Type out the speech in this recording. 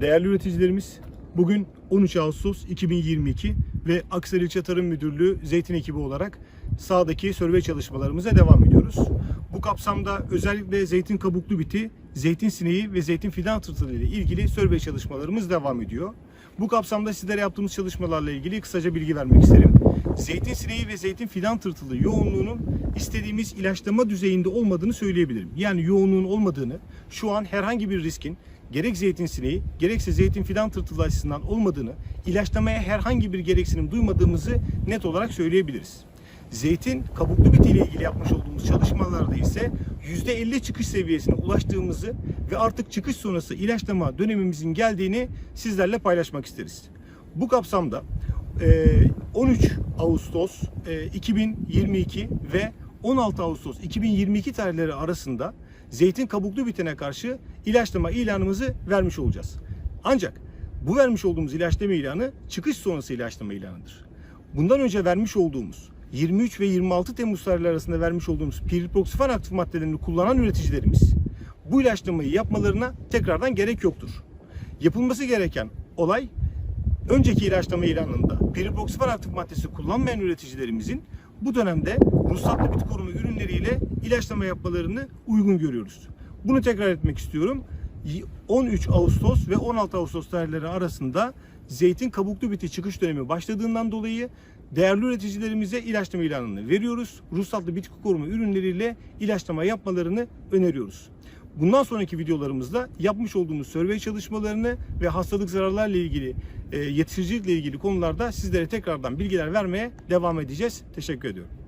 Değerli üreticilerimiz, bugün 13 Ağustos 2022 ve Aksaray'ı İlçe Tarım Müdürlüğü Zeytin ekibi olarak sahadaki sörve çalışmalarımıza devam ediyoruz. Bu kapsamda özellikle zeytin kabuklu biti, zeytin sineği ve zeytin fidan tırtılı ile ilgili sörve çalışmalarımız devam ediyor. Bu kapsamda sizlere yaptığımız çalışmalarla ilgili kısaca bilgi vermek isterim. Zeytin sineği ve zeytin fidan tırtılı yoğunluğunun istediğimiz ilaçlama düzeyinde olmadığını söyleyebilirim. Yani yoğunluğun olmadığını, şu an herhangi bir riskin gerek zeytin sineği gerekse zeytin fidan tırtılı açısından olmadığını, ilaçlamaya herhangi bir gereksinim duymadığımızı net olarak söyleyebiliriz. Zeytin kabuklu biti ile ilgili yapmış olduğumuz çalışmalarda ise %50 çıkış seviyesine ulaştığımızı ve artık çıkış sonrası ilaçlama dönemimizin geldiğini sizlerle paylaşmak isteriz. Bu kapsamda e, 13 Ağustos e, 2022 ve 16 Ağustos 2022 tarihleri arasında zeytin kabuklu bitene karşı ilaçlama ilanımızı vermiş olacağız. Ancak bu vermiş olduğumuz ilaçlama ilanı çıkış sonrası ilaçlama ilanıdır. Bundan önce vermiş olduğumuz 23 ve 26 Temmuz tarihleri arasında vermiş olduğumuz piriproksifan aktif maddelerini kullanan üreticilerimiz bu ilaçlamayı yapmalarına tekrardan gerek yoktur. Yapılması gereken olay önceki ilaçlama ilanında piriproksifan aktif maddesi kullanmayan üreticilerimizin bu dönemde ruhsatlı bitki koruma ürünleriyle ilaçlama yapmalarını uygun görüyoruz. Bunu tekrar etmek istiyorum. 13 Ağustos ve 16 Ağustos tarihleri arasında zeytin kabuklu biti çıkış dönemi başladığından dolayı değerli üreticilerimize ilaçlama ilanını veriyoruz. Ruhsatlı bitki koruma ürünleriyle ilaçlama yapmalarını öneriyoruz. Bundan sonraki videolarımızda yapmış olduğumuz survey çalışmalarını ve hastalık zararlarla ilgili, e, yetiştiricilikle ilgili konularda sizlere tekrardan bilgiler vermeye devam edeceğiz. Teşekkür ediyorum.